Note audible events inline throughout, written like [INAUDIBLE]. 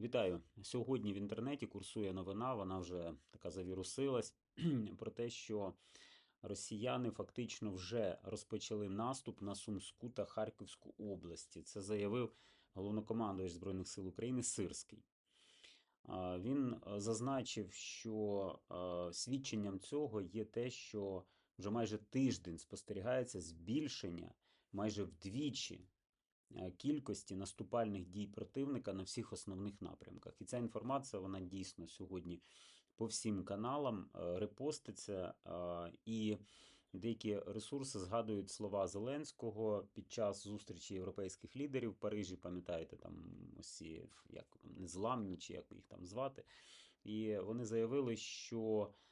Вітаю! Сьогодні в інтернеті курсує новина, вона вже така завірусилась [CLEARS THROAT] про те, що росіяни фактично вже розпочали наступ на Сумську та Харківську області. Це заявив головнокомандувач Збройних сил України Сирський. Він е, зазначив, що е, свідченням цього є те, що вже майже тиждень спостерігається збільшення майже вдвічі кількості наступальних дій противника на всіх основних напрямках. І ця інформація вона дійсно сьогодні по всім каналам е, репоститься, е, і деякі ресурси згадують слова Зеленського під час зустрічі європейських лідерів в Парижі. Пам'ятаєте, там усі як незламні, чи як їх там звати. І вони заявили, що е,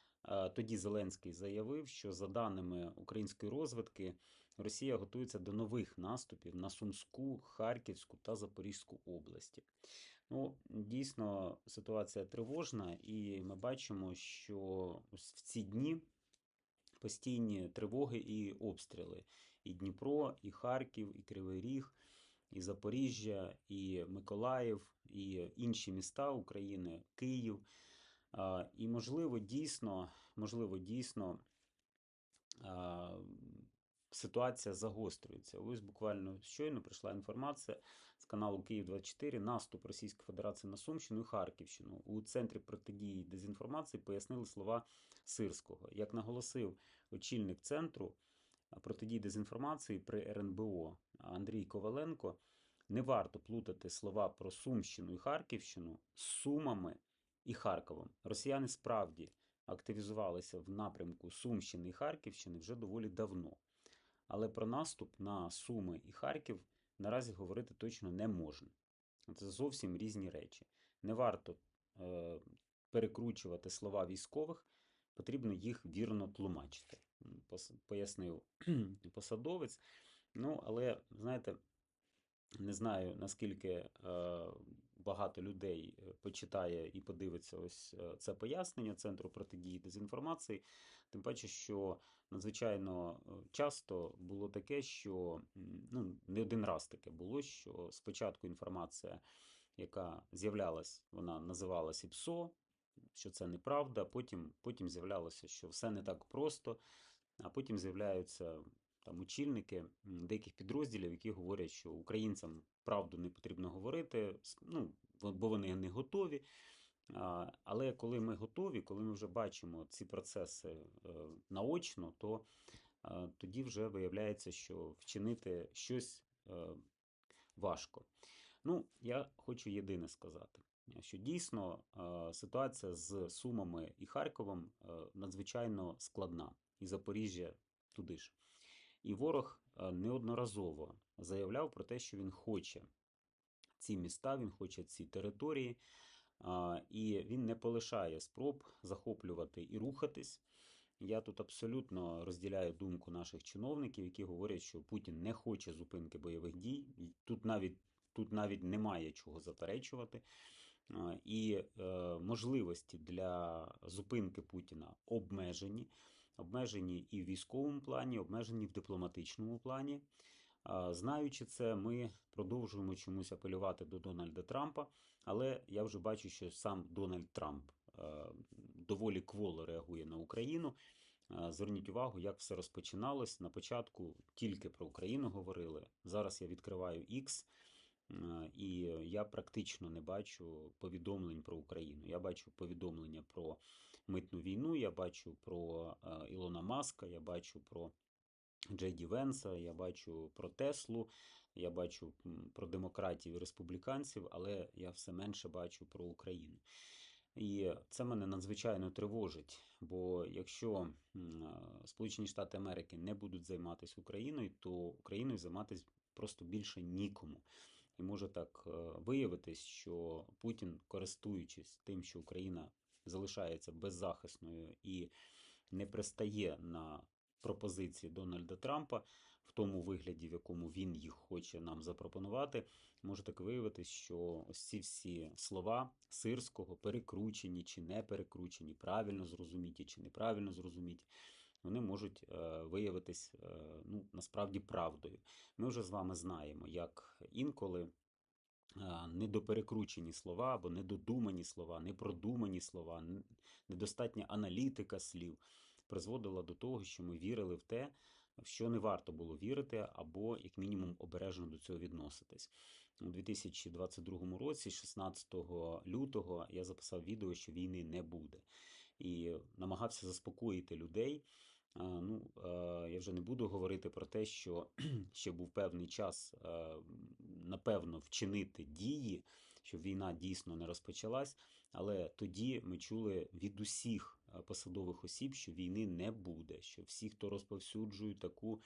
тоді Зеленський заявив, що за даними української розвідки, Росія готується до нових наступів на Сумську, Харківську та Запорізьку області. Ну, дійсно, ситуація тривожна, і ми бачимо, що в ці дні постійні тривоги і обстріли. І Дніпро, і Харків, і Кривий Ріг, і Запоріжжя, і Миколаїв, і інші міста України, Київ. І можливо, дійсно, можливо, дійсно ситуація загострюється. Ось буквально щойно прийшла інформація з каналу Київ 24 наступ Російської Федерації на Сумщину і Харківщину. У центрі протидії дезінформації пояснили слова Сирського. Як наголосив очільник центру протидії дезінформації при РНБО Андрій Коваленко, не варто плутати слова про Сумщину і Харківщину з Сумами і Харковом. Росіяни справді активізувалися в напрямку Сумщини і Харківщини вже доволі давно. Але про наступ на Суми і Харків наразі говорити точно не можна. Це зовсім різні речі. Не варто е, перекручувати слова військових, потрібно їх вірно тлумачити, пояснив [CLEARS THROAT] посадовець. Ну, але, знаєте, не знаю, наскільки е, багато людей е, почитає і подивиться ось е, це пояснення Центру протидії дезінформації. Тим паче, що надзвичайно е, часто було таке, що ну, не один раз таке було, що спочатку інформація, яка з'являлась, вона називалася ПСО, що це неправда, потім, потім з'являлося, що все не так просто, а потім з'являються там очільники деяких підрозділів, які говорять, що українцям правду не потрібно говорити, ну, бо вони не готові. Але коли ми готові, коли ми вже бачимо ці процеси е, наочно, то е, тоді вже виявляється, що вчинити щось е, важко. Ну, я хочу єдине сказати, що дійсно ситуація з Сумами і Харковом надзвичайно складна, і Запоріжжя туди ж. І ворог е, неодноразово заявляв про те, що він хоче ці міста, він хоче ці території, і він не полишає спроб захоплювати і рухатись. Я тут абсолютно розділяю думку наших чиновників, які говорять, що Путін не хоче зупинки бойових дій. Тут навіть, тут навіть немає чого заперечувати. І е, можливості для зупинки Путіна обмежені. Обмежені і в військовому плані, обмежені в дипломатичному плані. Знаючи це, ми продовжуємо чомусь апелювати до Дональда Трампа, але я вже бачу, що сам Дональд Трамп е, доволі кволо реагує на Україну. Зверніть увагу, як все розпочиналось. На початку тільки про Україну говорили. Зараз я відкриваю X, е, і я практично не бачу повідомлень про Україну. Я бачу повідомлення про митну війну, я бачу про е, Ілона Маска, я бачу про Джей Ді Венса, я бачу про Теслу, я бачу про демократів і республіканців, але я все менше бачу про Україну. І це мене надзвичайно тривожить, бо якщо е, Сполучені Штати Америки не будуть займатися Україною, то Україною займатися просто більше нікому. І може так е, виявитись, що Путін, користуючись тим, що Україна залишається беззахисною і не пристає на пропозиції Дональда Трампа в тому вигляді, в якому він їх хоче нам запропонувати, може так виявитись, що ось ці всі слова сирського перекручені чи не перекручені, правильно зрозуміті чи неправильно зрозуміті. Вони можуть е, виявитись е, ну, насправді правдою. Ми вже з вами знаємо, як інколи недоперекручені слова або недодумані слова, непродумані слова, недостатня аналітика слів призводила до того, що ми вірили в те, в що не варто було вірити, або, як мінімум, обережно до цього відноситись. У 2022 році, 16 лютого, я записав відео, що війни не буде. І намагався заспокоїти людей. А, Ну, е, я вже не буду говорити про те, що [CLEARS THROAT] ще був певний час, е, напевно, вчинити дії, щоб війна дійсно не розпочалась. Але тоді ми чули від усіх е, посадових осіб, що війни не буде, що всі, хто розповсюджують таку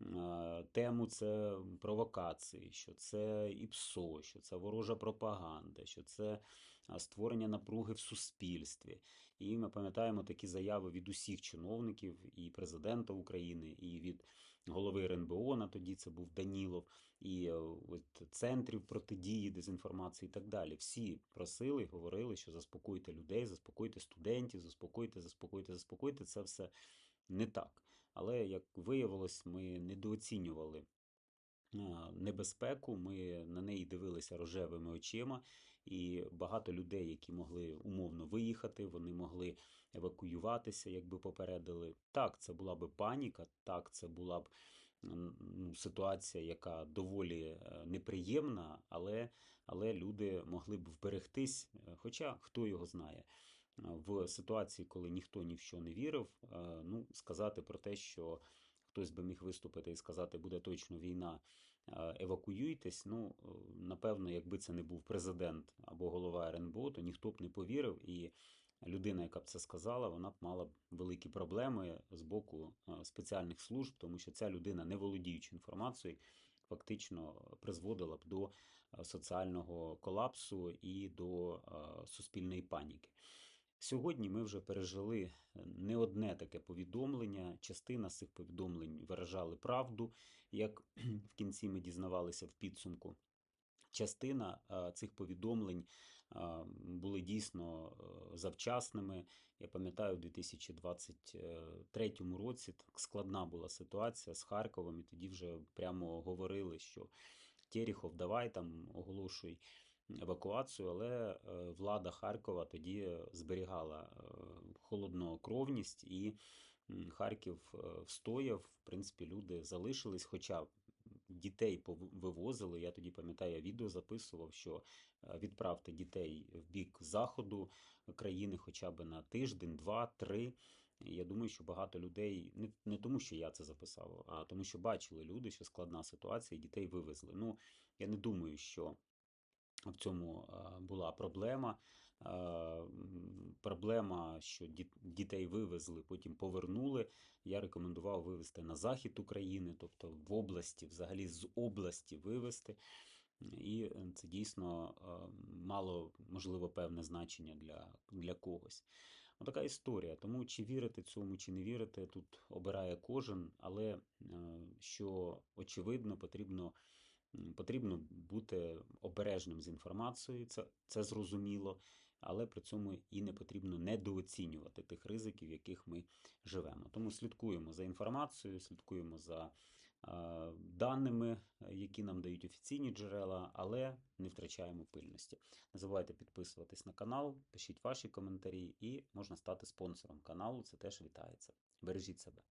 е, тему, це провокації, що це ІПСО, що це ворожа пропаганда, що це створення напруги в суспільстві. І ми пам'ятаємо такі заяви від усіх чиновників, і президента України, і від голови РНБО на тоді це був Данілов, і е, от центрів протидії дезінформації і так далі. Всі просили, говорили, що заспокойте людей, заспокойте студентів, заспокойте, заспокойте, заспокойте. Це все не так. Але як виявилось, ми недооцінювали небезпеку, ми на неї дивилися рожевими очима, і багато людей, які могли умовно виїхати, вони могли евакуюватися, якби попередили. Так, це була би паніка, так, це була б ну, ситуація, яка доволі е, неприємна, але, але люди могли б вберегтись, е, хоча хто його знає. В ситуації, коли ніхто ні в що не вірив, е, ну, сказати про те, що хтось би міг виступити і сказати, буде точно війна, е, евакуюйтесь. Ну, е, напевно, якби це не був президент або голова РНБО, то ніхто б не повірив. І людина, яка б це сказала, вона б мала б великі проблеми з боку е, спеціальних служб, тому що ця людина, не володіючи інформацією, фактично призводила б до соціального колапсу і до суспільної паніки. Сьогодні ми вже пережили е, не одне таке повідомлення. Частина з цих повідомлень виражали правду, як [CLEARS THROAT] в кінці ми дізнавалися в підсумку. Частина е, цих повідомлень е, були дійсно завчасними. Я пам'ятаю, у 2023 році складна була ситуація з Харковом, і тоді вже прямо говорили, що Терехов, давай там оголошуй евакуацію, але е, влада Харкова тоді зберігала е, холоднокровність і Харків е, встояв. В принципі, люди залишились, хоча дітей вивозили. Я тоді пам'ятаю, я відео записував, що відправте дітей в бік заходу країни хоча б на тиждень, два, три. Я думаю, що багато людей не, не тому, що я це записав, а тому, що бачили люди, що складна ситуація, і дітей вивезли. Ну, я не думаю, що в цьому е, була проблема. Е, Проблема, що дітей вивезли, потім повернули. Я рекомендував вивезти на захід України, тобто в області, взагалі з області вивезти. І це дійсно е, мало, можливо, певне значення для, для когось. Отака історія. Тому чи вірити цьому, чи не вірити, тут обирає кожен, але що очевидно, потрібно Потрібно бути обережним з інформацією, це, це зрозуміло, але при цьому і не потрібно недооцінювати тих ризиків, в яких ми живемо. Тому слідкуємо за інформацією, слідкуємо за е, даними, які нам дають офіційні джерела, але не втрачаємо пильності. Не забувайте підписуватись на канал, пишіть ваші коментарі і можна стати спонсором каналу. Це теж вітається. Бережіть себе.